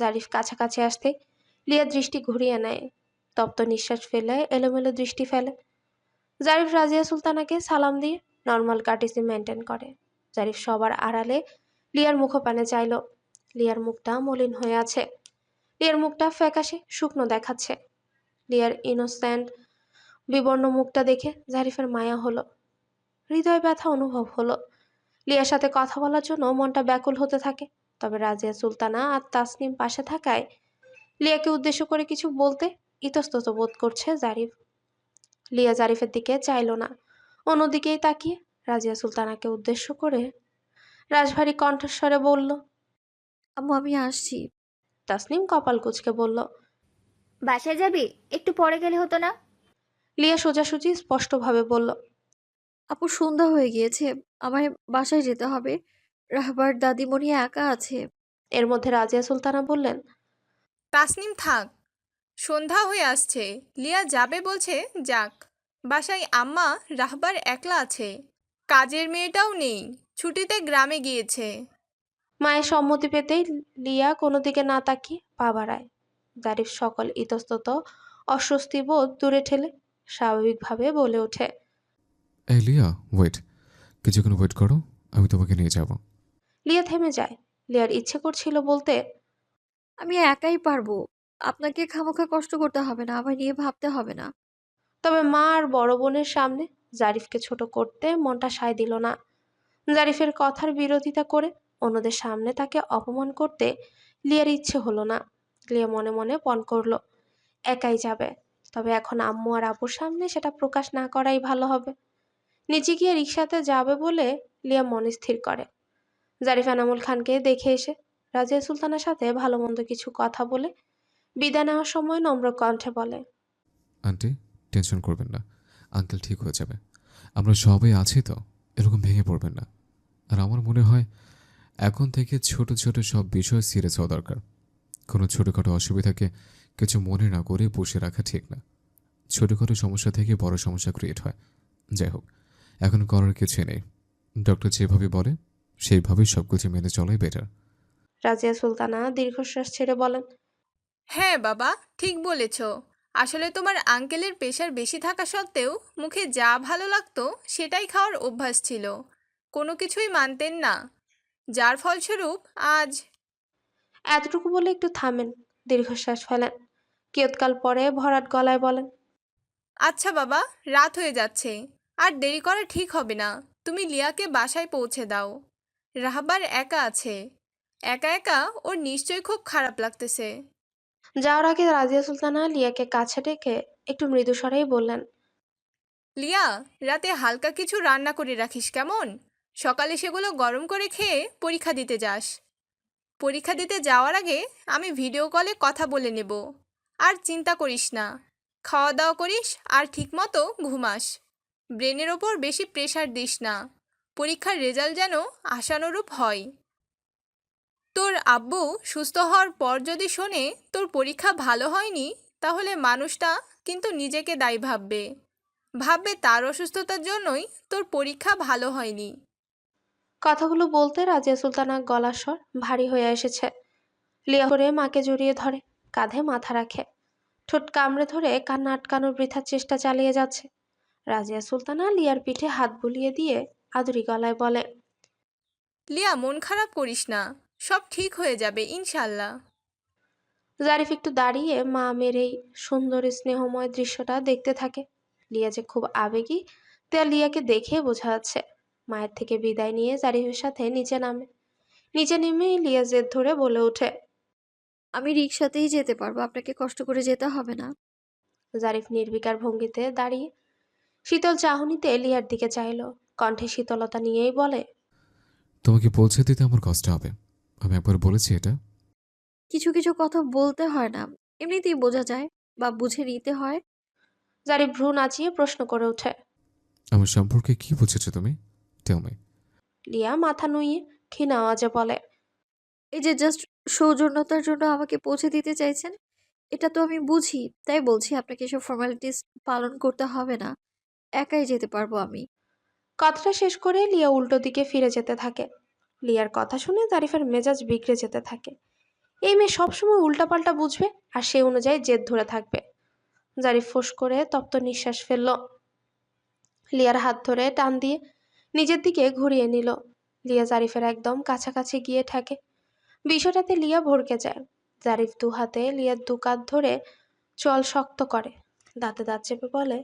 জারিফ কাছাকাছি আসতে লিয়া দৃষ্টি ঘুরিয়ে নেয়। তপ্ত নিঃশ্বাস ফেলে, এলোমেলো দৃষ্টি ফেলে। জারিফ রাজিয়া সুলতানাকে সালাম দিয়ে নর্মাল কার্টিসি মেনটেন করে। জারিফ সবার আড়ালে লিয়ার মুখপানে চাইল, লিয়ার মুখটা মলিন হয়ে আছে। লিয়ার মুখটা ফ্যাকাশে শুকনো দেখাচ্ছে। লিয়ার ইনোসেন্ট, বিবর্ণ মুখটা দেখে জারিফের মায়া হলো। হৃদয় ব্যথা অনুভব হলো। লিয়ার সাথে কথা বলার জন্য মনটা ব্যাকুল হতে থাকে। তবে রাজিয়া সুলতানা আর তাসনিম পাশে থাকায় লিয়াকে উদ্দেশ্য করে কিছু বলতে ইতস্তত বোধ করছে জারিফ। লিয়া জারিফের দিকে চাইল না। অন্যদিকেই তাকিয়ে রাজিয়া সুলতানাকে উদ্দেশ্য করে রাজভারী কণ্ঠস্বরে বলল আম্মু আমি আসছি। তাসনিম কপাল কুচকে বলল বাসায় যাবি? একটু পরে গেলে হতো না? লিয়া সোজাসুজি স্পষ্টভাবে বলল আপু সন্ধ্যা হয়ে গিয়েছে। আমায় বাসায় যেতে হবে। রাহবার দাদিমণি একা আছে। এর মধ্যে রাজিয়া সুলতানা বললেন তাসনিম থাক সন্ধ্যা হয়ে আসছে। লিয়া যাবে বলছে যাক বাসায় আম্মা রাহবার একলা আছে। কাজের মেয়েটাও নেই ছুটিতে গ্রামে গিয়েছে। মায়ের সম্মতি পেতেই লিয়া কোনো দিকে না তাকিয়ে পা বাড়ায়। জারিফ সকল ইতস্তত অস্বস্তি বোধ দূরে ঠেলে স্বাভাবিকভাবে বলে ওঠে। এই লিয়া ওয়েট কিছুক্ষণ ওয়েট করো আমি তোমাকে নিয়ে যাব। লিয়া থেমে যায়। লিয়ার ইচ্ছে করছিল বলতে আমি একাই পারব। আপনাকে খামোখা কষ্ট করতে হবে না আমায় নিয়ে ভাবতে হবে না। তবে মা আর বড় বোনের সামনে জারিফকে ছোট করতে মনটা সায় দিল না। জারিফের কথার বিরোধিতা করে অন্যদের সামনে তাকে অপমান করতে লিয়ার ইচ্ছে হলো না। লিয়া মনে মনে পণ করল একাই যাবে। তবে এখন আম্মু আর আপুর সামনে সেটা প্রকাশ না করাই ভালো হবে। নিচে গিয়ে রিক্সাতে যাবে বলে লিয়া মনে স্থির করে। জারিফ এনামুল খানকে দেখে এসে রাজিয়া সুলতানের সাথে ভালো মন্দ কিছু কথা বলে বিদায় নেওয়ার সময় নম্র কণ্ঠে বলে, আন্টি, টেনশন করবেন না। আঙ্কেল ঠিক হয়ে যাবে। আমরা সবাই আছি তো, এরকম ভেঙে পড়বেন না। আর আমার মনে হয় এখন থেকে ছোট ছোট সব বিষয় সিরিয়াস হওয়া দরকার। কোনো ছোটোখাটো অসুবিধাকে কিছু মনে না করে বসে রাখা ঠিক না। ছোটোখাটো সমস্যা থেকে বড় সমস্যা ক্রিয়েট হয়। যাই হোক, এখন করার কিছু নেই। ডক্টর যেভাবে বলে সেইভাবেই সব কিছু মেনে চলাই বেটার রাজিয়া সুলতানা দীর্ঘশ্বাস ছেড়ে বলেন হ্যাঁ বাবা ঠিক বলেছ। আসলে তোমার আঙ্কেলের প্রেশার বেশি থাকা সত্ত্বেও মুখে যা ভালো লাগতো সেটাই খাওয়ার অভ্যাস ছিল। কোনো কিছুই মানতেন না। যার ফলস্বরূপ আজ এতটুকু বলে একটু থামেন দীর্ঘশ্বাস ফেলেন। কিয়ৎকাল পরে ভরাট গলায় বলেন আচ্ছা বাবা রাত হয়ে যাচ্ছে। আর দেরি করা ঠিক হবে না। তুমি লিয়াকে বাসায় পৌঁছে দাও। রাহবার একা আছে। একা একা ওর নিশ্চয়ই খুব খারাপ লাগতেছে। যাওয়ার আগে রাজিয়া সুলতানা লিয়াকে কাছে ডেকে একটু মৃদু স্বরেই বললেন লিয়া রাতে হালকা কিছু রান্না করে রাখিস কেমন? সকালে সেগুলো গরম করে খেয়ে পরীক্ষা দিতে যাস। পরীক্ষা দিতে যাওয়ার আগে আমি ভিডিও কলে কথা বলে নেব। আর চিন্তা করিস না। খাওয়া দাওয়া করিস আর ঠিকমতো ঘুমাস। ব্রেনের ওপর বেশি প্রেশার দিস না। পরীক্ষার রেজাল্ট যেন আশানুরূপ হয়। তোর আব্বু সুস্থ হওয়ার পর যদি শোনে তোর পরীক্ষা ভালো হয়নি, তাহলে মানুষটা কিন্তু নিজেকে দায়ী ভাববে। ভাববে তার অসুস্থতার জন্যই তোর পরীক্ষা ভালো হয়নি। কথাগুলো বলতে রাজিয়া সুলতানা গলার স্বর ভারী হয়ে এসেছে। লিয়া করে মাকে জড়িয়ে ধরে, কাঁধে মাথা রাখে। ঠোঁট কামড়ে ধরে কান্না আটকানোর বৃথার চেষ্টা চালিয়ে যাচ্ছে। রাজিয়া সুলতানা লিয়ার পিঠে হাত বুলিয়ে দিয়ে আদুরি গলায় বলে লিয়া মন খারাপ করিস না। সব ঠিক হয়ে যাবে ইনশাল্লাহ জারিফ একটু দাঁড়িয়ে মা মেয়ের এই সুন্দর স্নেহময় দৃশ্যটা দেখতে থাকে। লিয়া যে খুব আবেগী তা লিয়াকে দেখে বোঝা যাচ্ছে। মায়ের থেকে বিদায় নিয়ে জারিফের সাথে নিচে নামে। নিচে নেমেই লিয়া জেদ ধরে বলে ওঠে আমি রিক্সাতেই যেতে পারব আপনাকে কষ্ট করে যেতে হবে না। জারিফ নির্বিকার ভঙ্গিতে দাঁড়িয়ে শীতল চাহনিতে লিয়ার দিকে চাইল। কণ্ঠে শীতলতা নিয়েই বলে তোমাকে পৌঁছে দিতে আমার কষ্ট হবে। আমি একবার বলেছি এটা। কিছু কিছু কথা বলতে হয় না। এমনিতেই বোঝা যায় বা বুঝে নিতে হয়। জারিফ ভ্রু নাচিয়ে প্রশ্ন করে ওঠে আমার সম্পর্কে কি বুঝেছ তুমি? টেল মি লিয়া মাথা নুইয়ে ক্ষীণ আওয়াজে বলে এই যে জাস্ট সৌজন্যতার জন্য আমাকে পৌঁছে দিতে চাইছেন এটা তো আমি বুঝি। তাই বলছি আপনাকে এসব ফর্মালিটিস পালন করতে হবে না। একাই যেতে পারব আমি। কথাটা শেষ করে লিয়া উল্টো দিকে ফিরে যেতে থাকে। লিয়ার কথা শুনে জারিফের মেজাজ বিগড়ে যেতে থাকে। এই মেয়ে সবসময় উল্টাপাল্টা বুঝবে আর সে অনুযায়ী জেদ ধরে থাকবে। জারিফ ফোঁস করে তপ্ত নিঃশ্বাস ফেলল। লিয়ার হাত ধরে টান দিয়ে নিজের দিকে ঘুরিয়ে নিল। লিয়া জারিফের একদম কাছাকাছি গিয়ে ঠেকে। বিষয়টাতে লিয়া ভরকে যায়। জারিফ দু হাতে লিয়ার দু কাঁধ ধরে চল শক্ত করে। দাঁতে দাঁত চেপে বলে,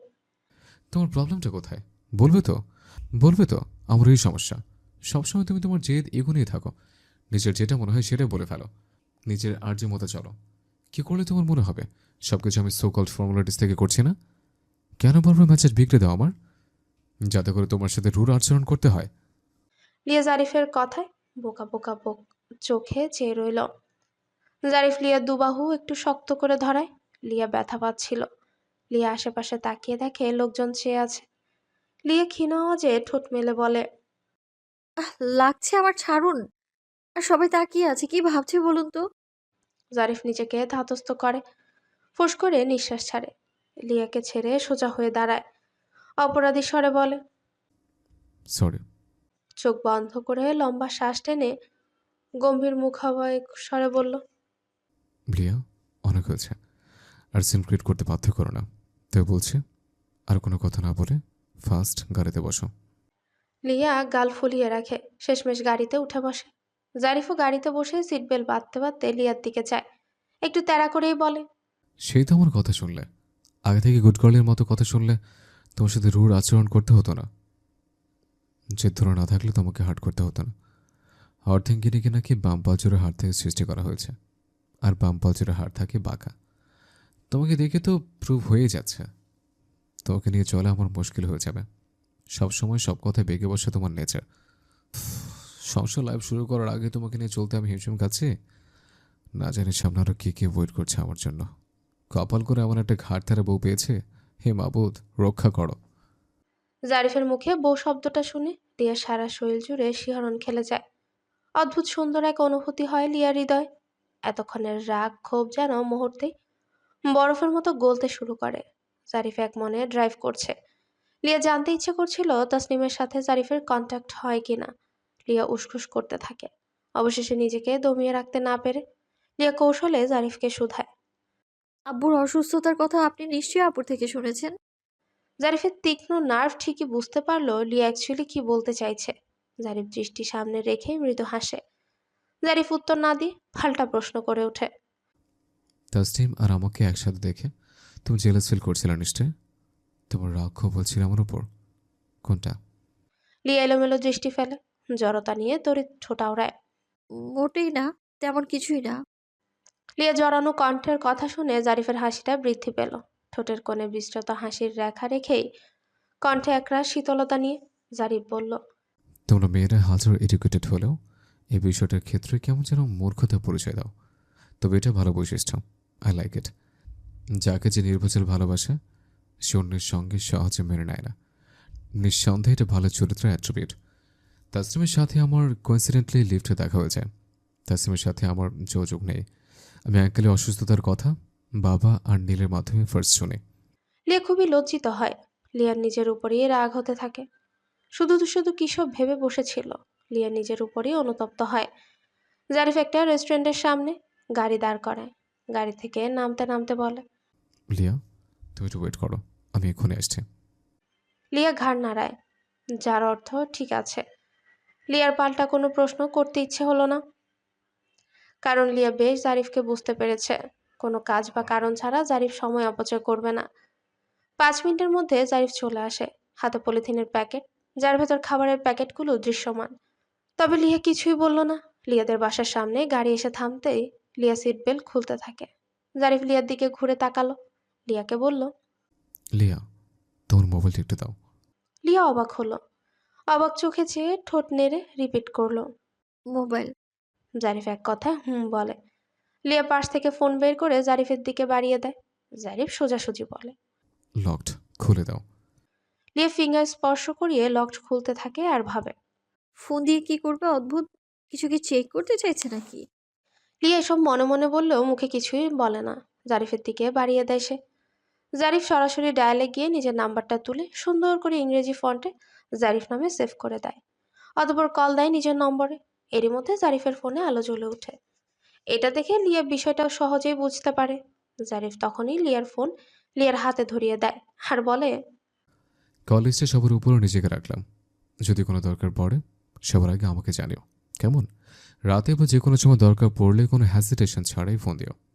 তোমার প্রবলেমটা কোথায়? বলবে তো? বলবে তো আমার এই সমস্যা। সবসময় তুমি তোমার জেদ এগুনিয়ে থাকো। নিজের যেটা মনে হয় সেটাই বলে ফেলো। নিজের আর্জি মতো চলো। কি করলে তোমার মনে হবে? সব কিছু আমি সোকল ফর্মুলাটিস থেকে করছি না? কেন বারবার ম্যাচের বিগড়ে দাও আমার? যাতে করে তোমার সাথে রুর আচরণ করতে হয়। লিয়া জারিফের কথায় বোকা বোকা বোক চোখে চেয়ে রইল। জারিফ লিয়া দুবাহু একটু শক্ত করে ধরায়। লিয়া ব্যথা পাচ্ছিল। লিয়া আশেপাশে তাকিয়ে দেখে লোকজন চেয়ে আছে। লিয়া ক্ষীণ আওয়াজে ঠোঁট মেলে বলে। আহ লাগছে আমার ছাড়ুন। আর সবাই তাকিয়ে আছে কি ভাবছে বলুন তো? জারিফ নিজেকে ধাতস্থ করে ফুস করে নিঃশ্বাস ছাড়ে। লিয়াকে ছেড়ে সোজা হয়ে দাঁড়ায়। অপরাধী স্বরে বলে সরি চোখ বন্ধ করে লম্বা শ্বাস টেনে গম্ভীর মুখাবয় স্বরে বলল প্রিয়া অনেক হয়েছে। আর সিন ক্রিয়েট করতে বাধ্য করো না। তাই বলছি আর কোনো কথা না বলে ফার্স্ট গাড়িতে বসো। লিয়া গাল ফুলিয়ে রাখে শেষমেশ গাড়িতে উঠে বসে। জারিফও গাড়িতে বসে সিট বেল্ট বাঁধতে বাঁধতে লিয়ার দিকে যায় একটু তেরা করেই বলে সেই তো আমার কথা শুনলে। আগে থেকে গুড গার্লের মতো কথা শুনলে তোমার সাথে রুড় আচরণ করতে হতো না। জেদ ধরে না থাকলে তোমাকে হার্ট করতে হতো না। অর্থেঙ্গিনিকে নাকি বাম পালচুরের হাড় থেকে সৃষ্টি করা হয়েছে। আর বাম পালচুরের হাড় থাকে বাঁকা। তোমাকে দেখে তো প্রুভ হয়ে যাচ্ছে। তোমাকে নিয়ে চলা আমার মুশকিল হয়ে যাবে। সব সময় সব কথায় বেগে বসে তোমার নেচার সংসার লাইফ শুরু করার আগে তোমাকে নিয়ে চলতে আমি হিমশিম খাচ্ছি। না জানি সামনে আরও কে কে ওয়েট করছে আমার জন্য। কপাল করে এমন একটা ঘাট ধারে বউ পেয়েছে। হে মাবুদ, রক্ষা করো। জারিফের মুখে বউ শব্দটা শুনে লিয়ার সারা শরীর জুড়ে শিহরণ খেলে যায়। অদ্ভুত সুন্দর এক অনুভূতি হয় লিয়ার হৃদয়। এতক্ষণের রাগ ক্ষোভ যেন মুহূর্তেই বরফের মতো গলতে শুরু করে। জারিফ এক মনে ড্রাইভ করছে। লিয়া জানতে ইচ্ছে করছিল তাসনিমের সাথে জারিফের কন্ট্যাক্ট হয় কিনা। লিয়া উসখুস করতে থাকে। অবশেষে নিজেকে দমিয়ে রাখতে না পেরে লিয়া কৌশলে জারিফকে শুধায়। আব্বুর অসুস্থতার কথা আপনি নিশ্চয়ই আপুর থেকে শুনেছেন? জারিফের তীক্ষ্ণ নার্ভ ঠিকই বুঝতে পারল লিয়া অ্যাকচুয়ালি কি বলতে চাইছে। জারিফ দৃষ্টি সামনে রেখে মৃদু হাসে। জারিফ উত্তর না দিয়ে ফাল্টা প্রশ্ন করে ওঠে। তাসটিম আর আমাকে একসাথে দেখে তুমি জেলাস ফিল করছিলে নিশ্চয়? তোমার রাগ ক্ষোভ হচ্ছিল আমার উপর। কোনটা? লিয়া এলোমেলো দৃষ্টি ফেলে জড়তা নিয়ে তড়িৎ ছোটা ওড়ায় মোটেই না তেমন কিছুই না। লিয়া জড়ানো কণ্ঠের কথা শুনে জারিফের হাসিটা বৃদ্ধি পেল। ঠোঁটের কোণে বিস্তৃত হাসির রেখা রেখেই কণ্ঠে একরাশ শীতলতা নিয়ে জারিফ বলল তোমরা মেয়েরা হাজার এডুকেটেড হলেও এই বিষয়টার ক্ষেত্রে কেমন যেন মূর্খতা পরিচয় দাও। তবে এটা ভালো বৈশিষ্ট্য। আই লাইক ইট যাকে যে নির্ভেজাল ভালোবাসে, সে অন্যের সঙ্গে সহজে মেনে নেয় না। নিঃসন্দেহে এটা ভালো চরিত্রের অ্যাট্রিবিউট তাসলিমের সাথে আমার কোইন্সিডেন্টলি লিফটে দেখা হয়ে যায় তাসলিমের সাথে আমার যোগাযোগ নেই। আমি অ্যাঙ্কেলের অসুস্থতার কথা বাবা আর নীলের মাধ্যমে ফার্স্ট শুনি। লিয়া খুবই লজ্জিত হয়। লিয়ার নিজের উপরেই রাগ হতে থাকে। শুধু শুধু কিসব ভেবে বসেছিল। লিয়া নিজের উপরেই অনুতপ্ত হয়। জারিফ একটা রেস্টুরেন্টের সামনে গাড়ি দাঁড় করায়। গাড়ি থেকে নামতে নামতে বলে লিয়া, তুমি একটু ওয়েট করো, আমি এক্ষুনি আসছি। লিয়া ঘাড় নাড়ায়, যার অর্থ ঠিক আছে। লিয়ার পাল্টা কোনো প্রশ্ন করতে ইচ্ছে হলো না। কারণ লিয়া বেশ জারিফকে বুঝতে পেরেছে, কোনো কাজ বা কারণ ছাড়া জারিফ সময় অপচয় করবে না। পাঁচ মিনিটের মধ্যে জারিফ চলে আসে, হাতে পলিথিনের প্যাকেট, যার ভেতর খাবারের প্যাকেটগুলো দৃশ্যমান। তবে লিয়া কিছুই বলল না। লিয়াদের বাসার সামনে গাড়ি এসে থামতেই লিয়া সিট বেল্ট খুলতে থাকে। জারিফ লিয়ার দিকে ঘুরে তাকালো। লিয়াকে বলল লিয়া তোমার মোবাইলটা একটু দাও। লিয়া অবাক হলো। অবাক চোখে চেয়ে ঠোঁট নেড়ে রিপিট করল মোবাইল। জারিফ এক কথায় হুম বলে। লিয়া পাশ থেকে ফোন বের করে জারিফের দিকে বাড়িয়ে দেয়। জারিফ সোজাসুজি বলে লকড খুলে দাও। লিয়া ফিঙ্গার স্পর্শ করিয়ে লকড খুলতে থাকে আর ভাবে ফোন দিয়ে কি করবে অদ্ভুত? কিছু কি চেক করতে চাইছে নাকি? লিয়া এসব মনে মনে বললেও মুখে কিছুই বলে না। জারিফের দিকে বাড়িয়ে দেয় সে। জারিফ সরাসরি ডায়ালে গিয়ে নিজের নাম্বারটা তুলে সুন্দর করে ইংরেজি ফন্টে জারিফ নামে সেভ করে দেয়। অতপর কল দেয় নিজের নম্বরে। এরই মধ্যে জারিফের ফোনে আলো জ্বলে ওঠে। এটা দেখে লিয়া বিষয়টা সহজেই বুঝতে পারে। জারিফ তখনই লিয়ার ফোন লিয়ার হাতে ধরিয়ে দেয় আর বলে কলেজটা সবার উপরও নিজেকে রাখলাম। যদি কোনো দরকার পড়ে, সবার আগে আমাকে জানিও। কেমন? রাতে বা যে কোনো সময় দরকার পড়লে কোনো হ্যাজিটেশন ছাড়াই ফোন দিও।